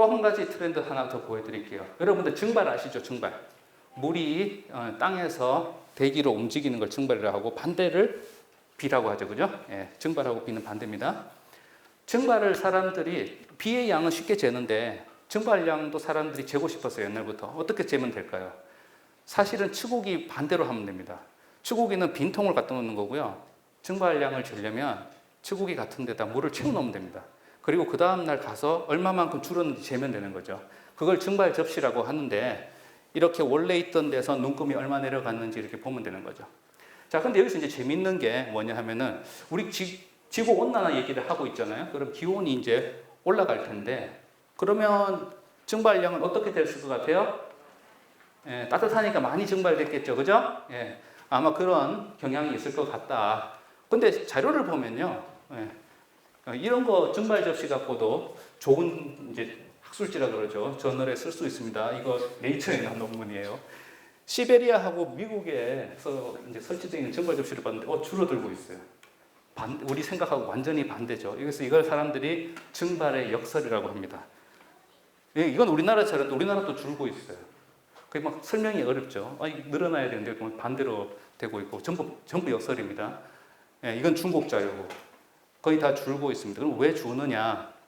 또 한 가지 트렌드 하나 더 보여드릴게요. 여러분들 증발 아시죠? 증발. 물이 어, 땅에서 대기로 움직이는 걸 증발이라고 하고 반대를 비라고 하죠, 그죠? 예, 증발하고 비는 반대입니다. 증발을 사람들이 비의 양은 쉽게 재는데 증발량도 사람들이 재고 싶었어요 옛날부터 어떻게 재면 될까요? 사실은 추국이 반대로 하면 됩니다. 추국이는 빈통을 갖다 놓는 거고요. 증발량을 재려면 추국이 같은 데다 물을 채워 넣으면 됩니다. 그리고 그 다음 날 가서 얼마만큼 줄었는지 재면 되는 거죠. 그걸 증발 접시라고 하는데 이렇게 원래 있던 데서 눈금이 얼마 내려갔는지 이렇게 보면 되는 거죠. 자, 근데 여기서 이제 재밌는 게 뭐냐 하면은 우리 지, 지구 온난화 얘기를 하고 있잖아요. 그럼 기온이 이제 올라갈 텐데 그러면 증발량은 어떻게 됐을 것 같아요? 예, 따뜻하니까 많이 증발됐겠죠, 그죠? 예, 아마 그런 경향이 있을 것 같다. 근데 자료를 보면요, 예, 어, 이런 거 증발 접시 갖고도 좋은 이제 학술지라 그러죠. 저널에 쓸 수 있습니다. 이거 네이처에 나온 논문이에요. 시베리아하고 미국에서 이제 설치되어 있는 증발 접시를 봤는데 어, 줄어들고 있어요. 반, 우리 생각하고 완전히 반대죠. 그래서 이걸 사람들이 증발의 역설이라고 합니다. 예, 이건 우리나라처럼 우리나라도 줄고 있어요. 그게 막 설명이 어렵죠. 아, 늘어나야 되는데 반대로 되고 있고 전부 전부 역설입니다. 예, 이건 중국 자료고 거의 다 줄고 있습니다. 그럼 왜 주느냐?